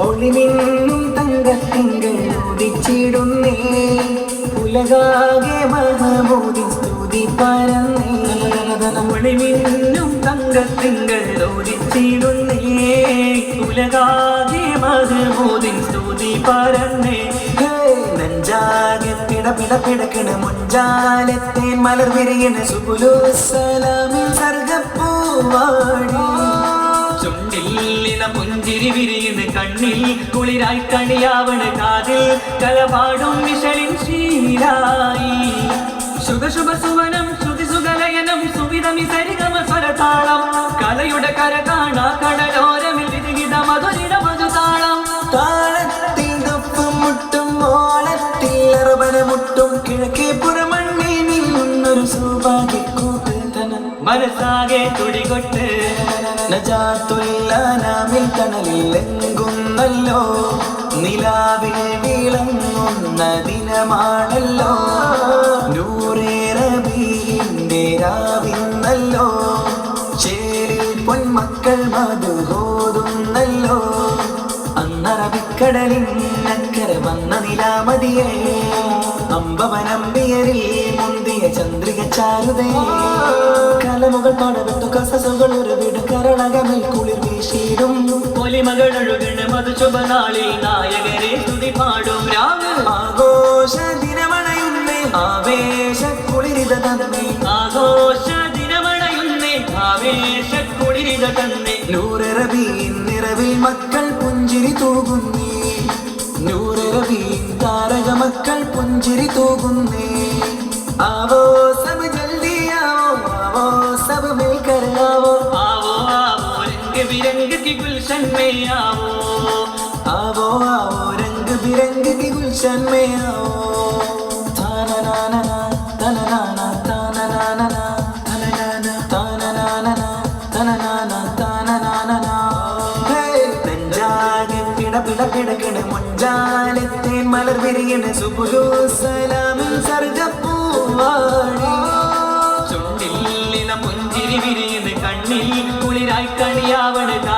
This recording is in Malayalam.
ഒളിമിന്നും തങ്കത്തിങ്കൾ ഉദിച്ചിടുന്നേ ഉലകാകെ മഹമോദി സ്തുതി പരന്നേ. ഒളിമിന്നും തങ്കത്തിങ്കൾ ഉദിച്ചിടുന്നേ ഉലകാകെ മഹമോദി സ്തുതി പരന്നേ. നെഞ്ചാകെ പിട പിട പിടക്കണ മുഞ്ചാലത്തെ മലർ വിരിയണ സുബുലു സലാമിൻ സർഗപ്പൂവാടി ചുണ്ടില്ലിന പുഞ്ചിരി വിരിയുന്ന കണ്ണിൽ കുളിരായി കണിയാവണ കാതിൽ കലപാടും വിഷലിൻ ശീലായി. ശുഭ ശുഭ സുവനം ശ്രുതി സുഗലയനം സുവിധമി സരിഗമ സ്വരതാളം കലയുടെ കര കാണാ മനസ്സാകെ തുടികൊട്ട് നജാത്തുല്ലാനാമിൽ തണലിലെങ്കുന്നല്ലോ നിലാവിൽ വിളങ്ങുന്ന ദിനമാണല്ലോ. നൂറേറബീന്റെ രാവിന്നല്ലോ. ചേരിൽ പൊന്മക്കൾ മധുഹോതുന്നല്ലോ അന്നറബിക്കടലിൻ അക്കര വന്ന നിലാമതിയെ. അമ്പവനമ്പിയരിൽ മുന്തിയ ചന്ദ്രിക ചാരുതയെ കലമുകൾ പടവെട്ടു കസസുകൾ ഒരു വീട് കരളകമിൽ കുളിർ വീശിയിടും. പൊലിമകളൊഴുകണ മധുശുഭനാളിൽ നായകരെ തുതി പാടും രാവ് ആഘോഷ ദിനമണയുന്നേ ആവേശ കുളിരിത തന്നെ. ആഘോഷ ദിനമണയുന്നേ ആവേശ കുളിരിത തന്നെ. നൂററബീൻ നിറവിൽ മക്കൾ പുഞ്ചിരി തൂകുന്നേ. നൂററബീൻ താരക മക്കൾ പുഞ്ചിരി തൂകുന്നേ. ആവോ बिरंग की गुलशन में आवो आवो आवो रंग बिरंग की गुलशन में आओ ताना-ना-ना-ना, ताना-ना-ना, ताना-ना-ना-ना, ताना-ना-ना, ताना-ना-ना-ना, ताना-ना-ना, ताना-ना-ना-ना. ഹേയ്! നെഞ്ചാകെ പിട പിട പിടക്കണ മുഞ്ചാലത്തെ മലർ വിരിയണ സുബുലു സലാമിൻ സർഗപ്പൂവാടി ചുണ്ടില്ലിന പുഞ്ചിരി വിരിയുന്ന കണ്ണിൽ കുളിരായി കണിയാവണ കാതിൽ കലപാടും